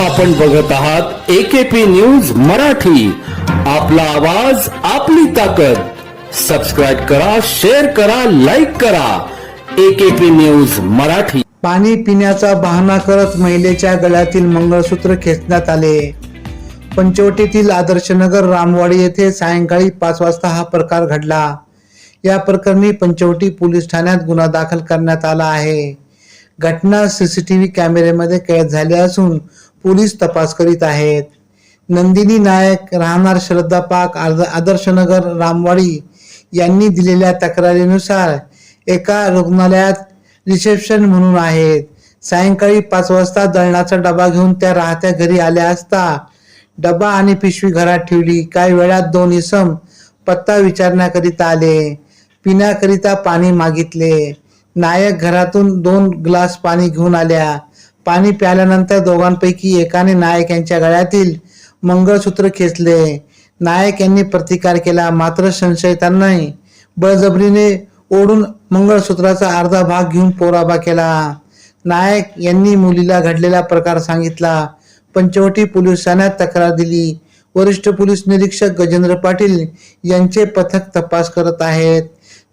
आपण बघत आहात एकेपी न्यूज मराठी. आपला आवाज आपली ताकद. सबस्क्राईब करा शेअर करा लाईक करा. AKP news Marathi. पाणी पिण्याचा बहाणा करत महिलेच्या गळ्यातील मंगळसूत्र खेचण्यात आले. पंचवटीतील आदर्शनगर रामवाडी येथे सायंकाळी पाच वाजता हा प्रकार घडला. या प्रकरणी पंचवटी पोलीस ठाण्यात गुन्हा दाखल करण्यात आला आहे. घटना सीसीटीव्ही कॅमेऱ्यामध्ये कैद झाली असून पोलीस तपास करीत आहेत. नंदिनी नायक राहणार श्रद्धा पाक आदर्शनगर रामवाडी यांनी दिलेल्या तक्रारीनुसार एका रुग्णालयात रिसेप्शन म्हणून आहेत. सायंकाळी पाच वाजता दळणाचा डबा घेऊन त्या राहत्या घरी आल्या असता डबा आणि पिशवी घरात ठेवली. काही वेळात दोन इसम पत्ता विचारण्याकरिता आले. पिण्याकरिता पाणी मागितले. नायक घरातून दोन ग्लास पाणी घेऊन आल्या. पाणी प्याल्यानंतर दोघांपैकी एकाने नायक यांच्या गळ्यातील मंगळसूत्र खेचले. नायक यांनी प्रतिकार केला मात्र संशयितांनी बळजबरीने ओढून मंगळसूत्राचा अर्धा भाग घेऊन पोराबा केला. नायक यांनी मुलीला घडलेला प्रकार सांगितला. पंचवटी पोलीस ठाण्यात तक्रार दिली. वरिष्ठ पोलीस निरीक्षक गजेंद्र पाटील यांचे पथक तपास करत आहेत.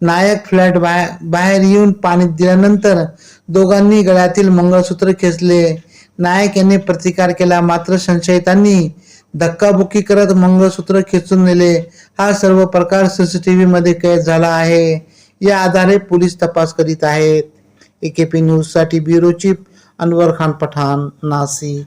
नायक फ्लॅट बाहेर बाहेर येऊन पाणी दिल्यानंतर दोघांनी गळ्यातील मंगळसूत्र खेचले. नायक यांनी प्रतिकार केला मात्र संशयितांनी धक्काबुक्की करत मंगळसूत्र खेचून नेले. हा सर्व प्रकार सीसीटीव्ही मध्ये कैद झाला आहे. या आधारे पोलीस तपास करीत आहेत. एकेपी न्यूजसाठी ब्युरो चीफ अनवर खान पठाण नाशिक.